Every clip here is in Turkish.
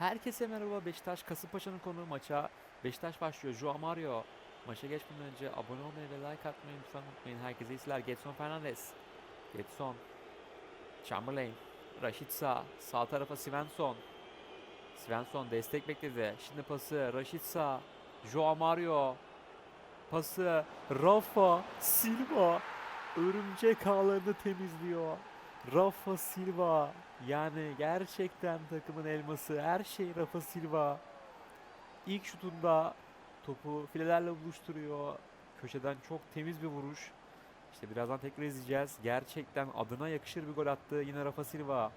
Herkese merhaba Beşiktaş Kasımpaşa'nın konuğu maça. Beşiktaş başlıyor. Joao Mario. Maça geçmeden önce abone olmayı ve like atmayı lütfen unutmayın. Herkese iyiler. Getson Fernandes. Getson. Chamberlain. Rashica. Sağ tarafa Svensson. Svensson destek bekledi. Şimdi pası Rashica. Joao Mario. Pası Rafa Silva. Örümcek ağlarını temizliyor. Rafa Silva. Yani gerçekten takımın elması. Her şey Rafa Silva. İlk şutunda topu filelerle buluşturuyor. Köşeden çok temiz bir vuruş. İşte birazdan tekrar izleyeceğiz. Gerçekten adına yakışır bir gol attı. Yine Rafa Silva.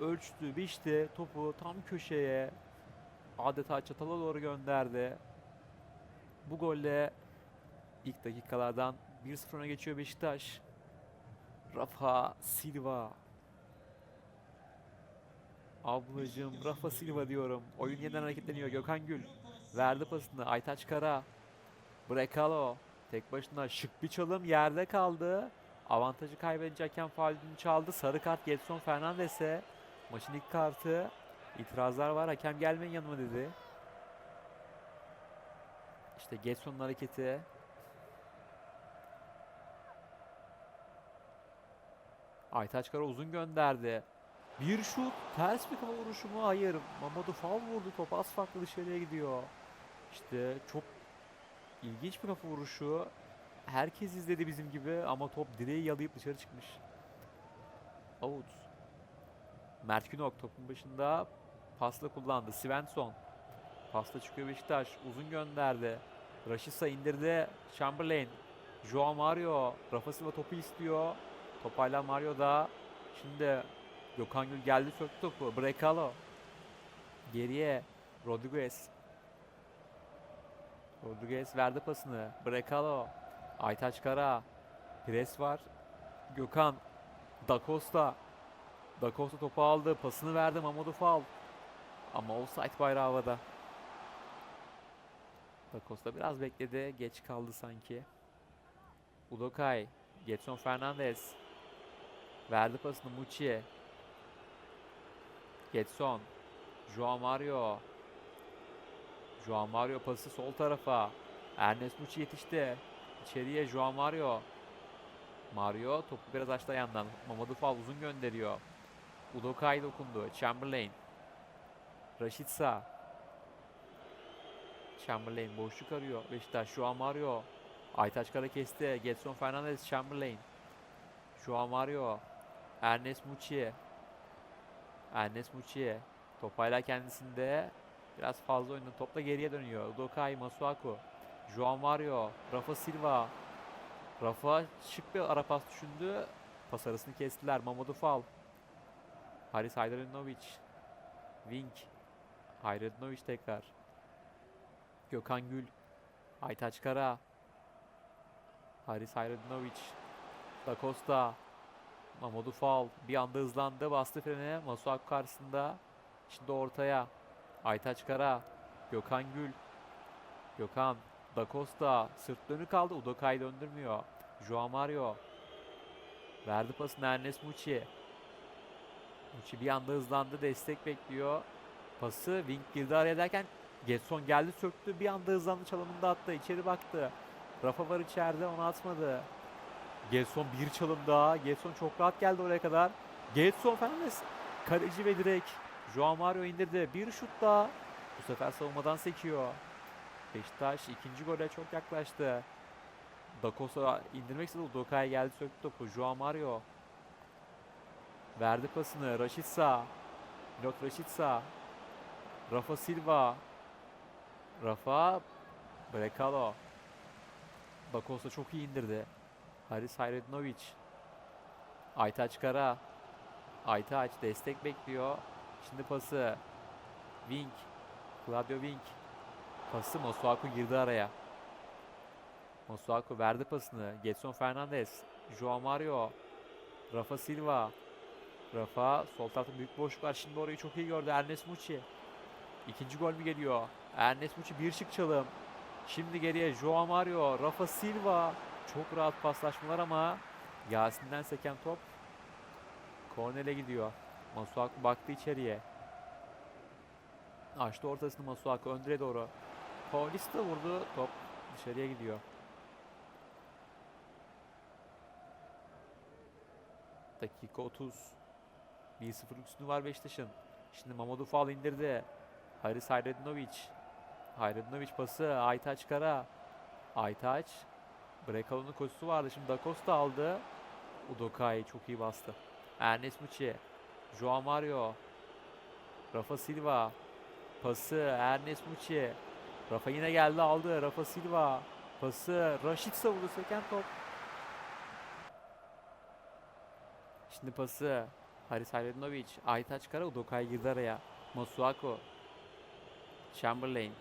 Ölçtü, biçti. Topu tam köşeye adeta çatala doğru gönderdi. Bu golle ilk dakikalardan 1-0 öne geçiyor Beşiktaş. Rafa Silva. Ablacığım Rafa Silva diyorum. Oyun yeniden hareketleniyor. Gökhan Gül verdi pasını. Aytaç Kara. Brekalo. Tek başına şık bir çalım yerde kaldı. Avantajı kaybedince hakem çaldı. Sarı kart Getson Fernandes'e. Maçın ilk kartı. İtirazlar var. Hakem gelmeyin yanıma dedi. İşte Getson'un hareketi. Aytaç Kara uzun gönderdi. Bir şut, ters bir kafa vuruşu mu? Hayır. Mamadou faul vurdu. Top az farklı dışarıya gidiyor. İşte çok ilginç bir kafa vuruşu. Herkes izledi bizim gibi ama top direği yalayıp dışarı çıkmış. Out. Mert Günok topun başında pasla kullandı. Svensson. Pasla çıkıyor Beşiktaş. Uzun gönderdi. Rashica indirdi. Chamberlain. Joao Mario. Rafa Silva topu istiyor. Top hala Mario'da. Şimdi Gökhan Gül geldi söktü topu. Brekalo. Geriye. Rodriguez. Rodriguez verdi pasını. Brekalo. Aytaç Kara. Pres var. Gökhan. Da Costa. Da Costa topu aldı. Pasını verdi. Mamadou Fall. Ama offside bayrağı havada. Da Costa biraz bekledi. Geç kaldı sanki. Udokay. Getson Fernandez. Verdi pasını Muçi'ye. Getson. Joao Mario. Joao Mario pası sol tarafa. Ernest Muçi yetişti. İçeriye Joao Mario. Mario topu biraz açtı yandan. Mamadou Fall uzun gönderiyor. Udokay dokundu. Chamberlain. Rashica. Chamberlain boşluk arıyor. Beşiktaş Joao Mario. Aytaç Kara kesti. Getson Fernandez Chamberlain. Joao Mario. Ernest Muçi. Ernest Muçi. Top hala kendisinde. Biraz fazla oynadı. Topla geriye dönüyor. Udokai Masuaku. Joao Mario. Rafa Silva. Rafa şık bir ara pas düşündü. Pas arasını kestiler. Mamadou Fall. Haris Haydarinovic. Wink. Haydarinovic tekrar. Gökhan Gül. Aytaç Kara. Haris Hayradinovic. Da Costa. Mamadou Fall bir anda hızlandı. Bastı frene. Masuaku karşısında. Şimdi ortaya. Aytaç Kara. Gökhan Gül. Gökhan. Da Costa. Sırt dönük kaldı. Udokay döndürmüyor. Joao Mario. Verdi pasını Ernest Muçi. Muçi bir anda hızlandı. Destek bekliyor. Pası Wink girdi araya derken Getson geldi söktü. Bir anda hızlandı çalımında attı. İçeri baktı. Rafa var içeride onu atmadı. Getson bir çalım daha. Getson çok rahat geldi oraya kadar. Getson Fernandes kaleci ve direk. Joao Mario indirdi. Bir şut daha. Bu sefer savunmadan sekiyor. Beşiktaş ikinci gole çok yaklaştı. Dakosa indirmek istedi. Dokaya geldi söktü topu. Joao Mario. Verdi pasını. Rashica. Milot Rashica. Rafa Silva. Rafa. Brekalo. Da Costa çok iyi indirdi. Haris Hayredinovic. Aytaç Kara. Aytaç destek bekliyor. Şimdi pası. Wink. Claudio Wink. Pası Masuaku girdi araya. Masuaku verdi pasını. Getson Fernandez. Joao Mario. Rafa Silva. Rafa sol tarafta büyük boşluk var. Şimdi orayı çok iyi gördü. Ernest Muçi. İkinci gol mü geliyor? Ernest Muçi bir şık çalım. Şimdi geriye Joao Mario, Rafa Silva. Çok rahat paslaşmalar ama Yasin'den seken top Kornel'e gidiyor. Masuaku baktı içeriye. Açtı ortasını Masuaku öndüre doğru. Paulista vurdu. Top dışarıya gidiyor. Dakika 30. 1-0 üstünü var Beşiktaş'ın. Şimdi Mamadou Fall indirdi. Haris Hayredinovic. Hayredinovic pası. Aytaç Kara. Aytaç. Brekalo'nun koşusu vardı. Şimdi Da Costa aldı. Udokai çok iyi bastı. Ernest Muçi. Joao Mario. Rafa Silva. Pası Ernest Muçi. Rafa yine geldi aldı. Rafa Silva. Pası Raşit savurdu seken top. Şimdi pası Haris Hayredinovic. Aytaç Kara Udokai girdi araya. Masuako. Chamberlain.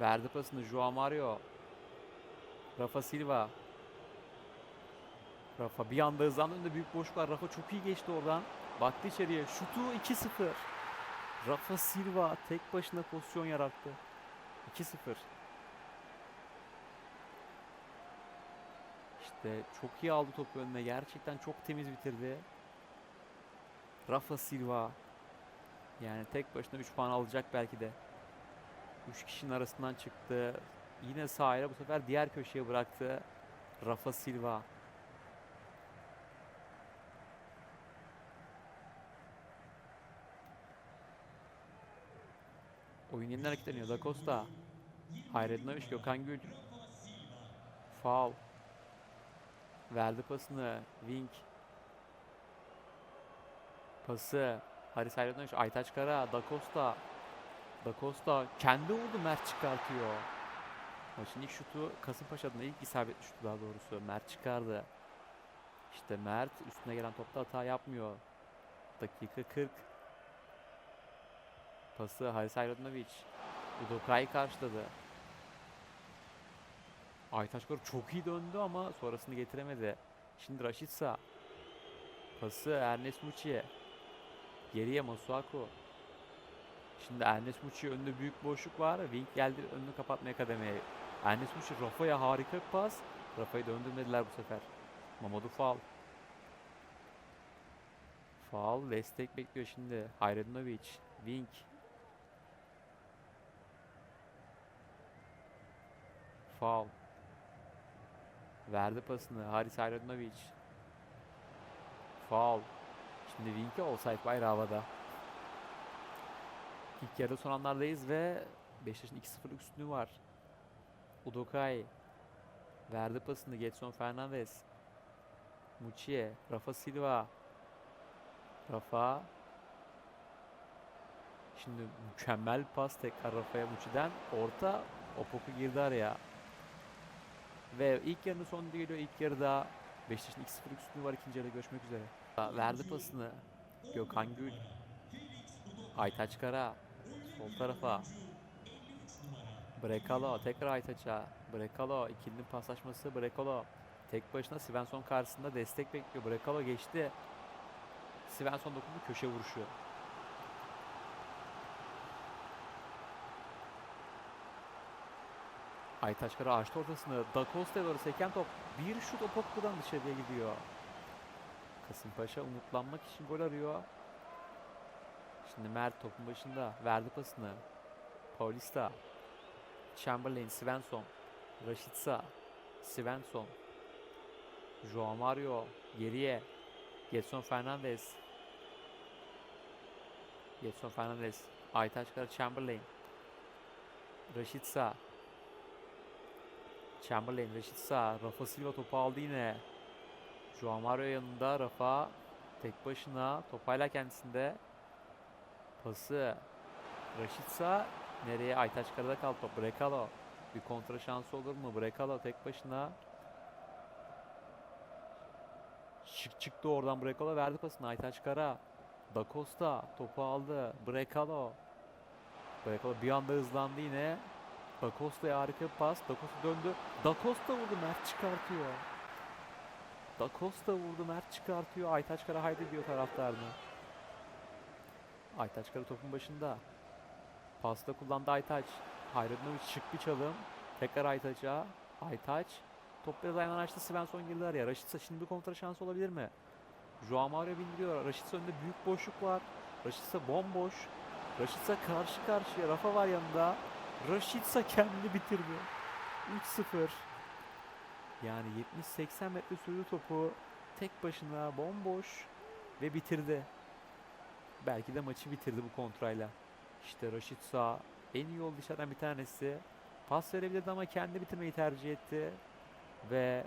Verdi pasını Joao Mario. Rafa Silva. Rafa bir anda hızlandı önünde büyük boşluk var. Rafa çok iyi geçti oradan. Baktı içeriye. Şutu 2-0. Rafa Silva tek başına pozisyon yarattı. 2-0. İşte çok iyi aldı topu önüne. Gerçekten çok temiz bitirdi. Rafa Silva. Yani tek başına 3 puan alacak belki de. 3 kişinin arasından çıktı. Yine sahaya bu sefer diğer köşeye bıraktı. Rafa Silva. Oyun yeniden hareketleniyor. Da Costa. Hayredinovic, Gökhan Gül. Foul. Verdi pasını. Wing. Pası. Haris Hayredinovic. Aytaç Kara. Da Costa. Da Costa. Kendi vurdu. Mert çıkartıyor. Maçın ilk şutu Kasımpaşa'dan ilk isabetli şutu daha doğrusu. Mert çıkardı. İşte Mert üstüne gelen topta hata yapmıyor. Dakika 40. Pası Haris Hayredinovic. Udokai karşıladı. Aytaç Kara çok iyi döndü ama sonrasını getiremedi. Şimdi Raşitsa. Pası Ernest Muçi. Geriye Masuaku. Şimdi Ernest Muçi önünde büyük boşluk var. Wing geldi önünü kapatmaya kademeye. Ernest Muçi Rafa'ya harika bir pas. Rafa'yı döndürmediler bu sefer. Mamadou Fall. Fall destek bekliyor şimdi. Hayredinovic. Wing. Foul. Verdi pasını Haris Hayredinovic. Foul. Şimdi Wink'e offside bayrağı havada. İlk yarı son anlardayız ve Beşiktaş'ın 2-0'lık üstünlüğü var. Udokai. Verdi pasını Getson Fernandez. Muçiye. Rafa Silva. Rafa. Şimdi mükemmel pas tekrar Rafa'ya Muçi'den. Orta Opoku girdi araya. Ve ilk yarının sonunda geliyor. İlk yarıda Beşiktaş'ın 2-0'lık üstünlüğü var. ikinci yarıda görüşmek üzere. Verdi pasını. Gökhan Gül. Aytaç Kara. Sol tarafa. Brekalo. Tekrar Aytaç'a. Brekalo. ikilinin paslaşması. Brekalo. Tek başına Svensson karşısında destek bekliyor. Brekalo geçti. Svensson dokundu. Köşe vuruşu. Aytaç Kara açtı ortasını. Da Costa'ya doğru seken top. Bir şut Opoku'dan dışarıya gidiyor. Kasımpaşa umutlanmak için gol arıyor. Şimdi Mert topun başında. Verdi pasını. Paulista. Chamberlain, Svensson. Rashica. Svensson. Joao Mario. Geriye. Getson Fernandez. Getson Fernandez. Aytaç Kara Chamberlain. Rashica. Chamberlain, Rashica. Rafa Silva topu aldı yine. Joao Mario yanında. Rafa tek başına. Topayla kendisinde. Pası. Rashica nereye? Aytaç Kara'da kaldı top. Brekalo. Bir kontra şansı olur mu? Brekalo tek başına. Çık çıktı oradan Brekalo verdi pasını. Aytaç Kara. Da Costa topu aldı. Brekalo. Brekalo bir anda hızlandı yine. Da Costa'ya harika bir pas. Da Costa döndü. Da Costa vurdu. Mert çıkartıyor. Da Costa vurdu. Mert çıkartıyor. Aytaç Kara haydi diyor taraftarına. Aytaç Kara topun başında. Pasta kullandı Aytaç. Hayredinovic şık bir çalım. Tekrar Aytaç'a. Aytaç. Top biraz ayağından açtı. Svensson girdi araya. Raşitsa şimdi bir kontra şansı olabilir mi? Joao Mario bindiriyor. Raşitsa önünde büyük boşluk var. Raşitsa bomboş. Raşitsa karşı karşıya. Rafa var yanında. Raşitsa kendini bitirdi. 3-0. Yani 70-80 metre sürdü topu. Tek başına bomboş ve bitirdi. Belki de maçı bitirdi bu kontrayla. İşte Raşitsa en iyi yol dışarıdan bir tanesi. Pas verebilirdi ama kendi bitirmeyi tercih etti. Ve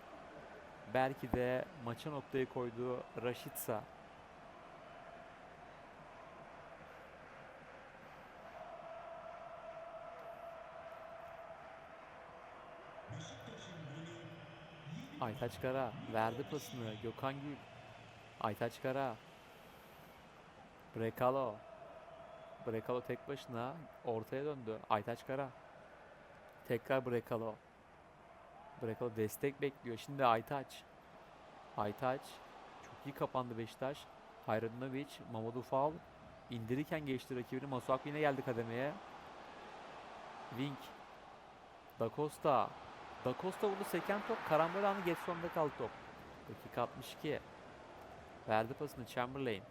belki de maça noktayı koydu Raşitsa. Aytaç Kara verdi pasını Gökhan Gül. Aytaç Kara. Brekalo. Brekalo tek başına ortaya döndü. Aytaç Kara. Tekrar Brekalo. Brekalo destek bekliyor. Şimdi Aytaç. Aytaç. Çok iyi kapandı Beşiktaş. Hayradunovic, Mamadou Fall indirirken geçti rakibini. Masuaku yine geldi kademeye. Wink. Da Costa. Da Costa vurdu seken top. Karambol anı Getson'da kaldı top. Dakika 62. Verdi pasını Chamberlain.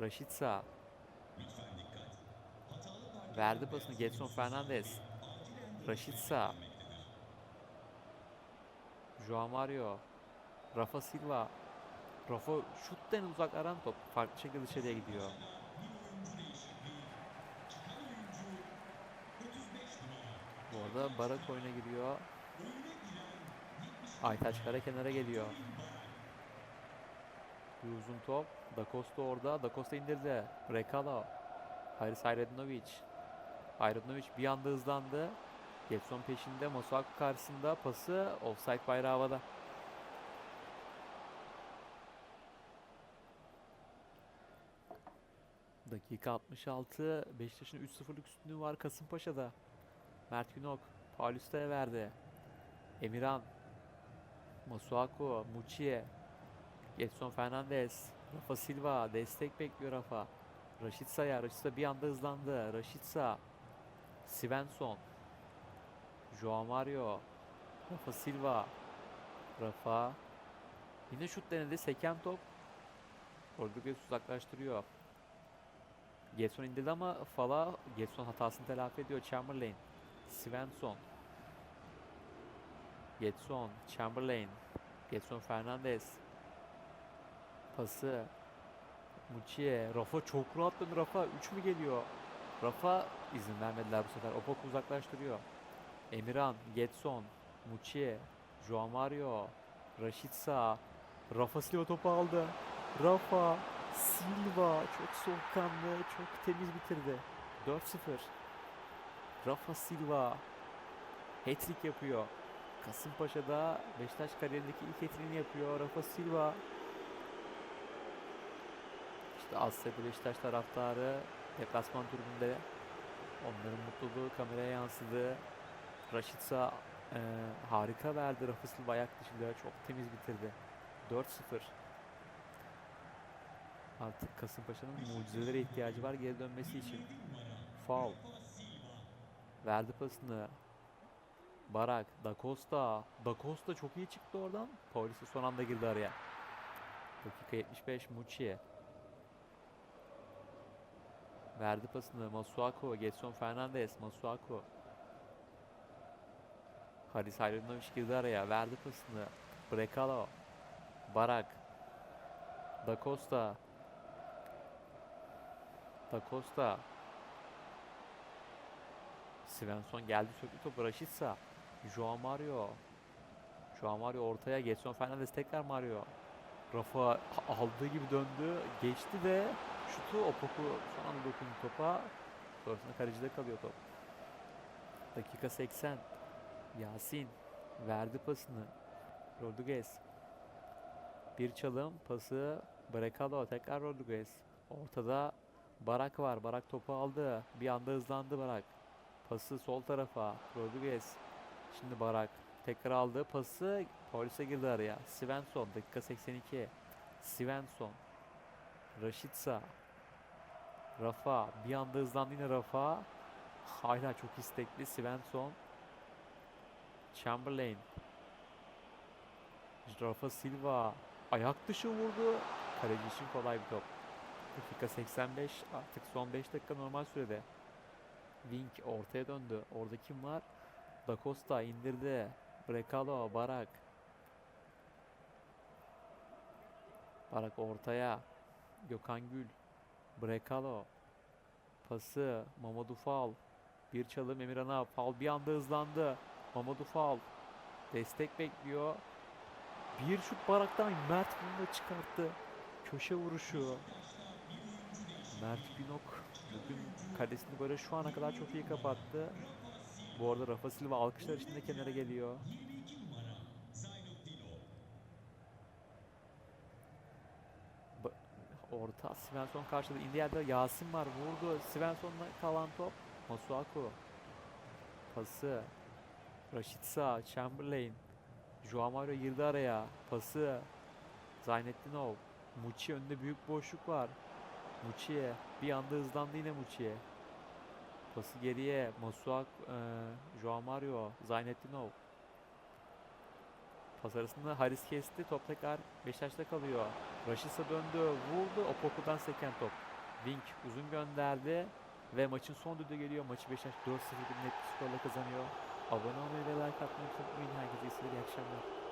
Rashica. Verdi pasını Getson Fernandez. Rashica. Joao Mario. Rafa Silva. Rafa şuttan uzak aran top. Farklı şekilde dışarıya gidiyor. Bu arada Barak oyuna giriyor. Aytaç kara kenara geliyor. Bir uzun top. Da Costa orada. Da Costa indirdi. Rekala. Haris Hayredinovic. Hayredinovic bir anda hızlandı. Getson peşinde. Masuaku karşısında pası. Offside bayrağı havada. Dakika 66. Beşiktaş'ın 3-0'lık üstünlüğü var Kasımpaşa'da. Mert Günok. Paulista'ya verdi. Emirhan. Masuaku. Muçiye. Getson Fernandez. Rafa Silva. Destek bekliyor Rafa. Raşitsa'ya. Raşitsa bir anda hızlandı. Raşitsa. Svensson. Joao Mario. Rafa Silva. Rafa. Yine şut denedi. Seken top. Rodriguez uzaklaştırıyor. Getson indirdi ama Fala Getson hatasını telafi ediyor. Chamberlain. Svensson. Getson. Chamberlain. Getson Fernandez. Pası. Muçiye. Rafa çok rahat döndü Rafa. 3 mü geliyor? Rafa izin vermediler bu sefer. Opok uzaklaştırıyor. Emirhan. Getson. Muçiye. Joao Mario. Rashica. Rafa Silva topu aldı. Rafa Silva çok soğukkanlı, çok temiz bitirdi. 4-0. Rafa Silva hat-trick yapıyor. Kasımpaşa'da Beşiktaş kariyerindeki ilk hat-trick'ini yapıyor Rafa Silva. İşte Asya'da Beşiktaş taraftarı deplasman tribünde onların mutluluğu kameraya yansıdı. Raşitsa e, harika verdi Rafa Silva ayak dışında çok temiz bitirdi. 4-0. Artık Kasımpaşa'nın mucizelere ihtiyacı var geri dönmesi için. Foul. Verdi pasını. Barak, Da Costa. Da Costa çok iyi çıktı oradan. Polisi son anda girdi araya. Dakika 75 Muçi. Verdi pasını Masuaku, Getson Fernandez, Masuaku. Haris Hayrunovic girdi araya. Verdi pasını. Brekalo. Barak. Da Costa. Da Costa. Svensson geldi söktü topu Rashica. Joao Mario. Joao Mario ortaya Getson Fernandez tekrar Mario. Rafa aldığı gibi döndü. Geçti de şutu Opoku son anda dokundu topa. Sonrasında kalecide kalıyor top. Dakika 80. Yasin verdi pasını. Rodriguez. Bir çalım pası Brekalo tekrar Rodriguez. Ortada Barak var. Barak topu aldı. Bir anda hızlandı Barak. Pası sol tarafa. Rodriguez. Şimdi Barak. Tekrar aldı. Pası polise girdi araya. Svensson. Dakika 82. Svensson. Rashica. Rafa. Bir anda hızlandı yine Rafa. Hala çok istekli. Svensson. Chamberlain. Rafa Silva. Ayak dışı vurdu. Kaleci için kolay bir top. Dakika 85 artık son 5 dakika normal sürede. Wink ortaya döndü. Orada kim var? Da Costa indirdi. Brekalo, Barak. Barak ortaya. Gökhan Gül. Brekalo. Pası. Mamadou Fal. Bir çalım Emirhan'a. Fal bir anda hızlandı. Mamadou Fal. Destek bekliyor. Bir şut Barak'tan Mert bunu da çıkarttı. Köşe vuruşu. Mert Günok bugün kalesini böyle şu ana kadar çok iyi kapattı. Bu arada Rafa Silva alkışlar içinde kenara geliyor. Orta Svensson karşıladı. İndi yerde Yasin var. Vurdu. Svensson'la kalan top. Masuaku. Pası. Rashica. Chamberlain. Joao Mario girdi araya. Pası. Zaynettinov. Muçi önünde büyük boşluk var. Muçi'ye. Bir anda hızlandı yine Muçi'ye. Pası geriye. Masuak, eee Joao Mario, Zaynettinov. Pas Haris kesti. Top tekrar Beşiktaş'ta kalıyor. Raşitsa döndü. Vurdu. Opoku'dan seken top. Wink uzun gönderdi. Ve maçın son düdüğü geliyor. Maçı Beşiktaş 4-0 bir net skorla kazanıyor. Abone olmayı ve like atmayı unutmayın. Herkese iyi akşamlar.